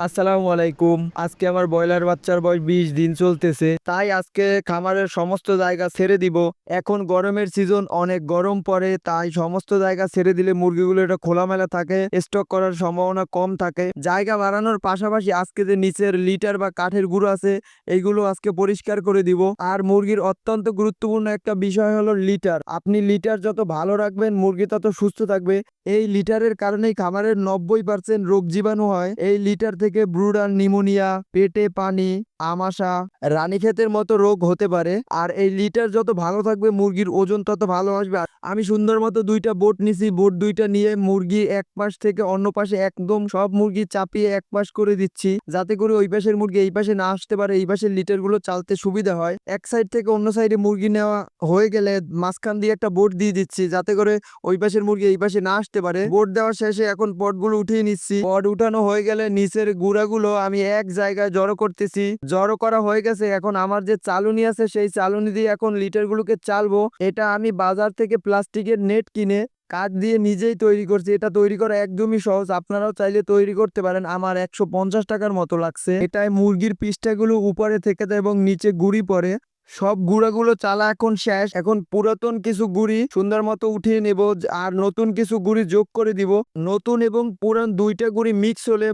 আসসালামু আলাইকুম। আজকে আমার ব্রয়লার বাচ্চার বয়স বিশ দিন চলতেছে। তাই আজকে খামারের সমস্ত জায়গা ছেড়ে দিব। এখন গরমের সিজন অনেক গরম পড়ে, তাই সমস্ত জায়গা ছেড়ে দিলে মুরগিগুলো এটা খোলামেলা থাকে স্টক করার সম্ভাবনা কম থাকে। জায়গা বাড়ানোর পাশাপাশি আজকে যে নিচের লিটার বা কাঠের গুঁড়ো আছে, এইগুলো আজকে পরিষ্কার করে দিব। আর মুরগির অত্যন্ত গুরুত্বপূর্ণ একটা বিষয় হলো লিটার। আপনি লিটার যত ভালো রাখবেন, মুরগি তত সুস্থ থাকবে। এই লিটারের কারণেই খামারের নব্বই পার্সেন্ট রোগ জীবাণু হয়। এই লিটার থেকে ব্রুডার নিমোনিয়া, পেটে পানি, আমাশা, রানীক্ষেতের মতো রোগ হতে পারে। আর এই লিটার যত ভালো থাকবে, মুরগির ওজন তত ভালো আসবে। আমি সুন্দর মতো দুইটা বোট নিছি, বোট দুইটা নিয়ে মুরগি এক পাশ থেকে অন্য পাশে একদম সব মুরগি চাপিয়ে এক পাশ করে দিচ্ছি, যাতে করে ওই পাশের মুরগি এই পাশে না আসতে পারে, এই পাশের লিটারগুলো চালতে সুবিধা হয়। এক সাইড থেকে অন্য সাইডে মুরগি নেওয়া হয়ে গেলে মাঝখান দিয়ে একটা বোট দিয়ে দিচ্ছি, যাতে করে ওই পাশের মুরগি এই পাশে না আসতে পারে। বোট দেওয়ার শেষে এখন পটগুলো উঠিয়ে নিচ্ছি। পট উঠানো হয়ে গেলে নিচের গুঁড়াগুলো আমি এক জায়গায় জড়ো করতেছি। জড়ো করা হয়ে গেছে, এখন আমার যে চালুনি আছে, সেই চালুনি দিয়ে এখন লিটারগুলোকে চালবো। এটা আমি বাজার থেকে প্লাস্টিকের নেট কিনে কাঠ দিয়ে নিজেই তৈরি করছি। এটা তৈরি করা একদমই সহজ। আপনারাও চাইলে তৈরি করতে পারেন। আমার একশো পঞ্চাশ টাকার মতো লাগছে। এটাই মুরগির পিসটাগুলো উপরে থেকে যায় এবং নিচে গুড়ি পড়ে সব গুঁড়াগুলো চালা এখন শেষ। এখন পুরাতন কিছু গুড়ি সুন্দর মতো উঠিয়ে নেব আর নতুন কিছু গুড়ি যোগ করে দিব। নতুন এবং পুরান দুইটা গুড়ি মিক্স হলে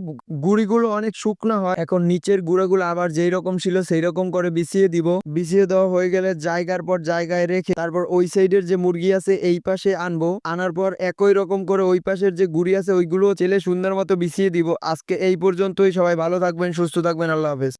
গুড়িগুলো অনেক শুকনো হয়। এখন নিচের গুঁড়াগুলো আবার যেই রকম ছিল সেই রকম করে বিছিয়ে দিব। বিছিয়ে দেওয়া হয়ে গেলে জায়গার পর জায়গায় রেখে তারপর ওই সাইডের যে মুরগি আছে এই পাশে আনব। আনার পর একই রকম করে ওই পাশের যে গুড়ি আছে ওইগুলো চেলে সুন্দর মতো বিছিয়ে দিব। আজকে এই পর্যন্তই। সবাই ভালো থাকবেন, সুস্থ থাকবেন। আল্লাহ হাফেজ।